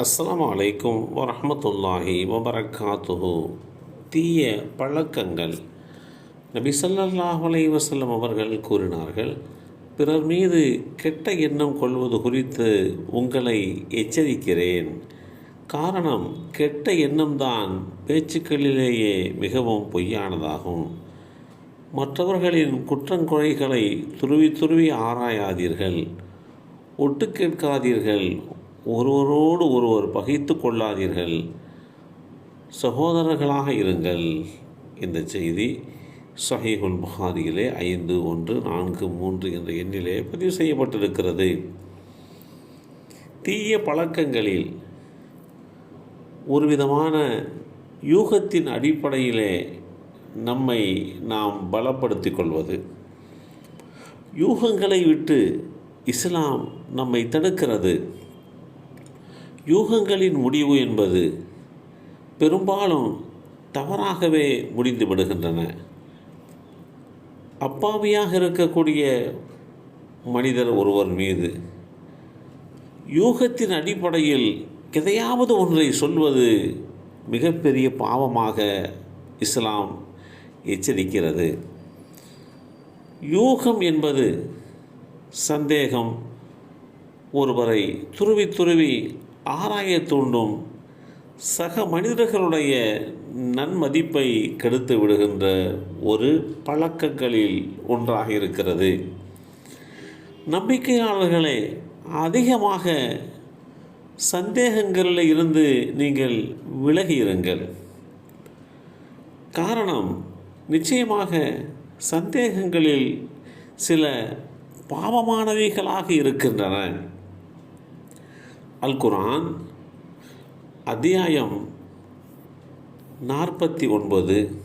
அஸ்லாம் வலைக்கும் வரமத்துல்லாஹி வபரகாத்துஹு தீய பழக்கங்கள். நபி ஸல்லல்லாஹு அலைஹி அவர்கள் கூறினார்கள் பிறர் மீது கெட்ட எண்ணம் கொள்வது குறித்து உங்களை எச்சரிக்கிறேன். காரணம் கெட்ட எண்ணம்தான் பேச்சுக்களிலேயே மிகவும் பொய்யானதாகும். மற்றவர்களின் குற்றங்குறைகளை துருவி துருவி ஆராயாதீர்கள். ஒட்டு கேட்காதீர்கள் ஒருவரோடு ஒருவர் பகைத்து கொள்ளாதீர்கள். சகோதரர்களாக இருங்கள். இந்த செய்தி சஹீஹுல் புகாரியிலே ஐந்து ஒன்று நான்கு மூன்று என்ற எண்ணிலே பதிவு செய்யப்பட்டிருக்கிறது. தீய பழக்கங்களில் ஒரு விதமான யூகத்தின் அடிப்படையிலே நம்மை நாம் பலப்படுத்திக் கொள்வது. யூகங்களை விட்டு இஸ்லாம் நம்மை தடுக்கிறது. யூகங்களின் முடிவு என்பது பெரும்பாலும் தவறாகவே முடிந்து விடுகின்றன. அப்பாவியாக இருக்கக்கூடிய மனிதர் ஒருவர் மீது யூகத்தின் அடிப்படையில் எதையாவது ஒன்றை சொல்வது மிகப்பெரிய பாவமாக இஸ்லாம் எச்சரிக்கிறது. யூகம் என்பது சந்தேகம் ஒருவரை துருவி துருவி ஆராய தூண்டும் சக மனிதர்களுடைய நன்மதிப்பை கெடுத்து விடுகின்ற ஒரு பழக்கங்களில் ஒன்றாக இருக்கிறது. நம்பிக்கையாளர்களே அதிகமாக சந்தேகங்களில் இருந்து நீங்கள் விலகியிருங்கள். காரணம் நிச்சயமாக சந்தேகங்களில் சில பாவமானவைகளாக இருக்கின்றன. அல் குரான் அத்தியாயம் நாற்பத்தி ஒன்பது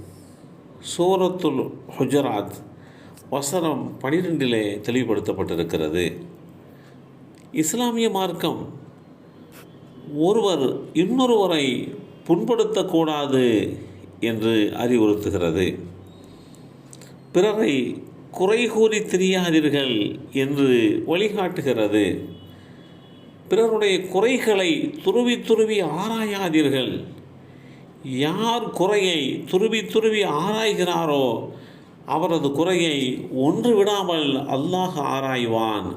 சூரத்துல் ஹுஜராத் வசனம் பனிரெண்டிலே தெளிவுபடுத்தப்பட்டிருக்கிறது. இஸ்லாமிய மார்க்கம் ஒருவர் இன்னொருவரை புண்படுத்தக்கூடாது என்று அறிவுறுத்துகிறது. பிறரை குறை கூறி தெரியாதீர்கள் என்று வழிகாட்டுகிறது. பிறருடைய குறைகளை துருவி துருவி ஆராயாதீர்கள். யார் குறையை துருவி துருவி ஆராய்கிறாரோ அவரது குறையை ஒன்று விடாமல் அல்லாஹ் ஆராய்வான்.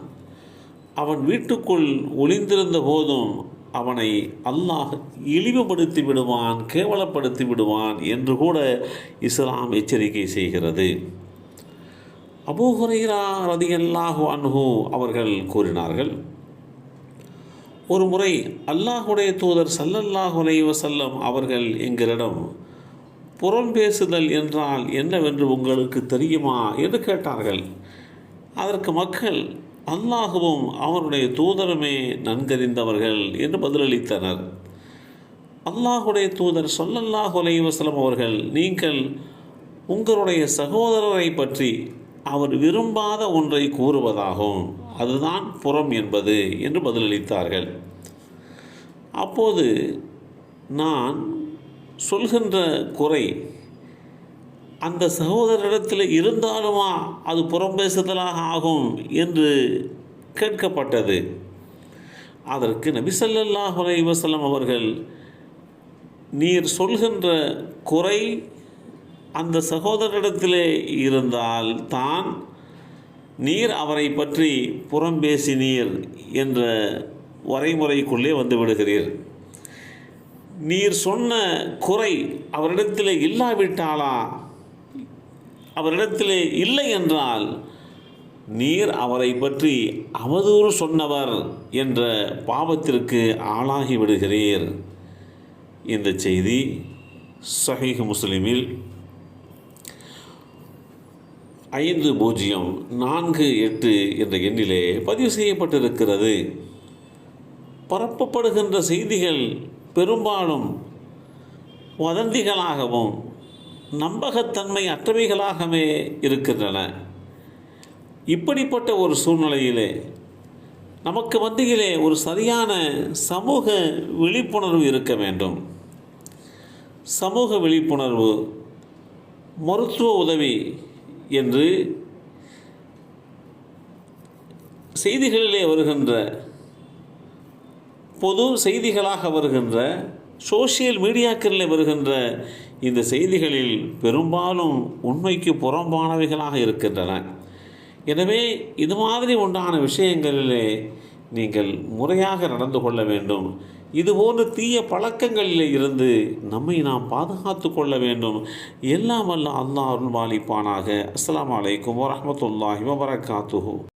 அவன் வீட்டுக்குள் ஒளிந்திருந்த போதும் அவனை அல்லாஹ் இழிவுபடுத்தி விடுவான் கேவலப்படுத்தி விடுவான் என்று கூட இஸ்லாம் எச்சரிக்கை செய்கிறது. அபூஹுரைரா ரதியல்லாஹு அன்ஹு அவர்கள் கூறினார்கள் ஒரு முறை அல்லாஹுடைய தூதர் சல்லல்லாஹு அலைஹி அவர்கள் எங்களிடம் புறம் பேசுதல் என்றால் என்னவென்று உங்களுக்கு தெரியுமா? என்று கேட்டார்கள். அதற்கு மக்கள் அல்லாஹுவும் அவருடைய தூதருமே நன்கறிந்தவர்கள் என்று பதிலளித்தனர். அல்லாஹுடைய தூதர் சொல்லல்லாஹு அலைஹி அவர்கள் நீங்கள் உங்களுடைய சகோதரரை பற்றி அவர் விரும்பாத ஒன்றை கூறுவதாகும். அதுதான் புறம் என்பது என்று பதிலளித்தார்கள். அப்போது நான் சொல்கின்ற குறை அந்த சகோதரிடத்தில் இருந்தாலுமா அது புறம் பேசுதலாக ஆகும் என்று கேட்கப்பட்டது. அதற்கு நபிசல்லாஹ் அலை வசலம் அவர்கள் நீர் சொல்கின்ற குறை அந்த சகோதரிடத்திலே இருந்தால் தான் நீர் அவரை பற்றி புறம் பேசினீர் என்ற வரைமுறைக்குள்ளே வந்து விடுகிறீர் நீர் சொன்ன குறை அவரிடத்தில் இல்லாவிட்டாலா? அவரிடத்தில் இல்லை என்றால் நீர் அவரை பற்றி அவதூறு சொன்னவர் என்ற பாவத்திற்கு ஆளாகி விடுகிறீர் இந்த செய்தி சஹீஹ் முஸ்லிமில் ஐந்து பூஜ்ஜியம் நான்கு எட்டு என்ற எண்ணிலே பதிவு செய்யப்பட்டிருக்கிறது. பரப்பப்படுகின்ற செய்திகள் பெரும்பாலும் வதந்திகளாகவும் நம்பகத்தன்மை அற்றவைகளாகவே இருக்கின்றன. இப்படிப்பட்ட ஒரு சூழ்நிலையிலே நமக்கு மத்தியிலே ஒரு சரியான சமூக விழிப்புணர்வு இருக்க வேண்டும். சமூக விழிப்புணர்வு மருத்துவ உதவி என்று செய்திகளிலே வருகின்ற பொது செய்திகளாக வருகின்ற சோஷியல் மீடியாக்களில் வருகின்ற இந்த செய்திகளில் பெரும்பாலும் உண்மைக்கு புறம்பானவைகளாக இருக்கின்றன. எனவே இது மாதிரி உண்டான விஷயங்களிலே நீங்கள் முறையாக நடந்து கொள்ள வேண்டும். இதுபோன்ற தீய பழக்கங்களில் இருந்து நம்மை நாம் பாதுகாத்து கொள்ள வேண்டும். எல்லாம் வல்ல அல்லாஹ் அருள்பாலிப்பானாக அஸ்லாம் அலைக்கும் வரமத்துல்லாஹி வபரகாத்துஹு.